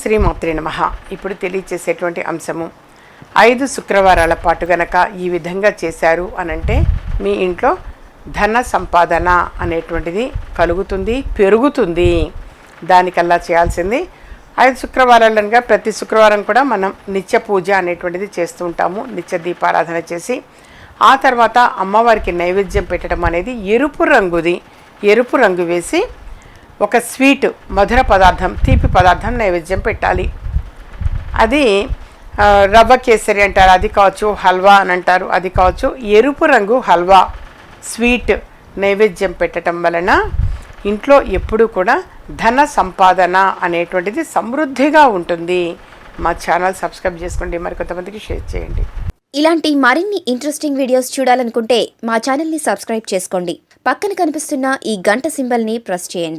శ్రీ మాత్రి నమ. ఇప్పుడు తెలియచేసేటువంటి అంశము ఐదు శుక్రవారాల పాటు గనక ఈ విధంగా చేశారు అనంటే మీ ఇంట్లో ధన సంపాదన అనేటువంటిది కలుగుతుంది పెరుగుతుంది. దానికల్లా చేయాల్సింది ఐదు శుక్రవారాలుగా ప్రతి శుక్రవారం కూడా మనం నిత్య పూజ అనేటువంటిది చేస్తూ ఉంటాము నిత్య దీపారాధన చేసి. ఆ తర్వాత అమ్మవారికి నైవేద్యం పెట్టడం అనేది ఎరుపు రంగుది ఎరుపు రంగు వేసి ఒక స్వీట్ మధుర పదార్థం తీపి పదార్థం నైవేద్యం పెట్టాలి. అది రవ్వ కేసరి అంటారు అది కావచ్చు హల్వా అని అంటారు అది కావచ్చు ఎరుపు రంగు హల్వా స్వీట్ నైవేద్యం పెట్టడం వలన ఇంట్లో ఎప్పుడూ కూడా ధన సంపాదన అనేటువంటిది సమృద్ధిగా ఉంటుంది. మా ఛానల్ సబ్స్క్రైబ్ చేసుకోండి మరి కొంతమందికి షేర్ చేయండి. ఇలాంటి మరిన్ని ఇంట్రెస్టింగ్ వీడియోస్ చూడాలనుకుంటే మా ఛానల్ని సబ్స్క్రైబ్ చేసుకోండి. పక్కన కనిపిస్తున్న ఈ గంట సింబల్ని ప్రెస్ చేయండి.